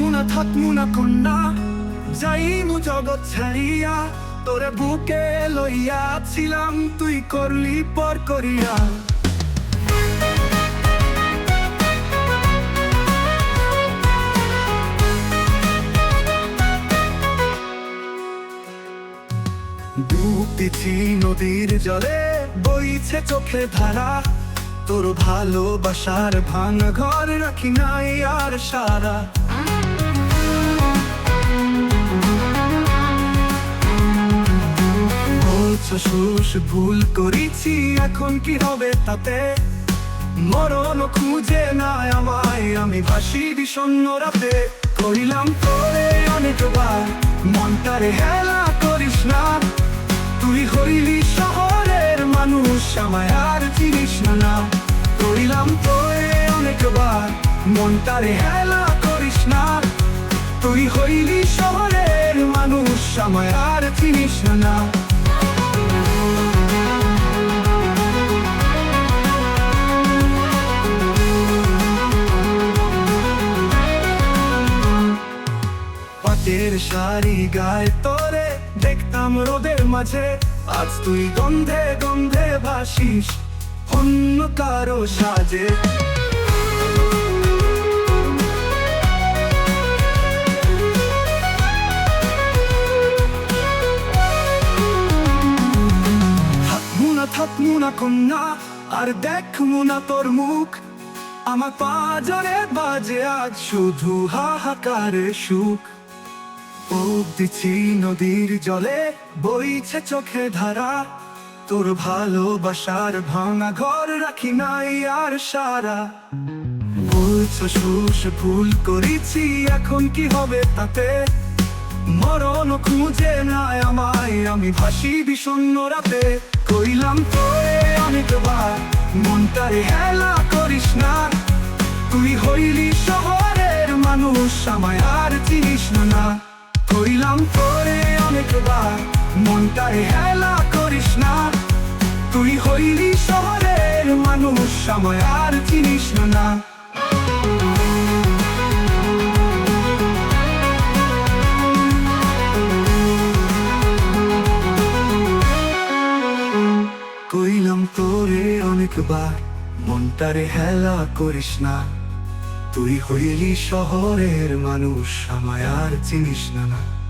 না থাকমু না কন্যা যাইমু জগৎ ছাড়িয়া, তোরে বুকে লইয়া ছিলাম, তুই করলি পর করিয়া। দিছি নদীর জলে, বইছে চোখে ধারা। তোর ভালোবাসার ভাঙ ঘর রাখি নাই আর সারা। বলছো শুষ ভুল করেছি, এখন কি হবে তাতে? মরণ খুঁজে না আমায়, আমি ভাসি বিষণ্ণ রাতে। করিলাম তোরে অনেকবার, মনটারে হেলা করিস না। তুই হইলি শহরের মানুষ, আমায় আর চিনিস না না। করিলাম তোরে অনেকবার, মনটারে হেলা করিস না। তুই হইলি শহরের মানুষ, আমায় আর চিনিস না না। শাড়ি গায়ে তোরে, দেখতাম রোদের মাঝে। আজ তুই গন্ধে গন্ধে ভাসিস, অন্য কারও সাজে। থাকমু না কন্যা, আর দেখমু না তোর মুখ। আমার পাজরে বাজে আজ শুধু হাহাকারে সুখ। উপ দিছি নদীর জলে বইছে চোখে ধারা। তোর ভালোবাসার ভাঙা ঘর রাখি নাই আর সারা। বলছো শুষ ভুল করেছি, এখন কি হবে তাতে? মরণ খুঁজে নাই আমায়, আমি ভাসি বিষণ্ণ রাতে। কইলাম তোরে অনেকবার, মনটারে হেলা করিস না। তুই হইলি শহরের মানুষ, আমায় আর চিনিস না। না কইলাম তোরে অনেকবার। মনটারে হেলা করিস না। তুই হইলি শহরের মানুষ, আমায় আর চিনিস না। কইলাম তোরে অনেকবার। মনটারে হেলা করিস না। তুই হইলি শহরের মানুষ আমায় আর চিনিস না না।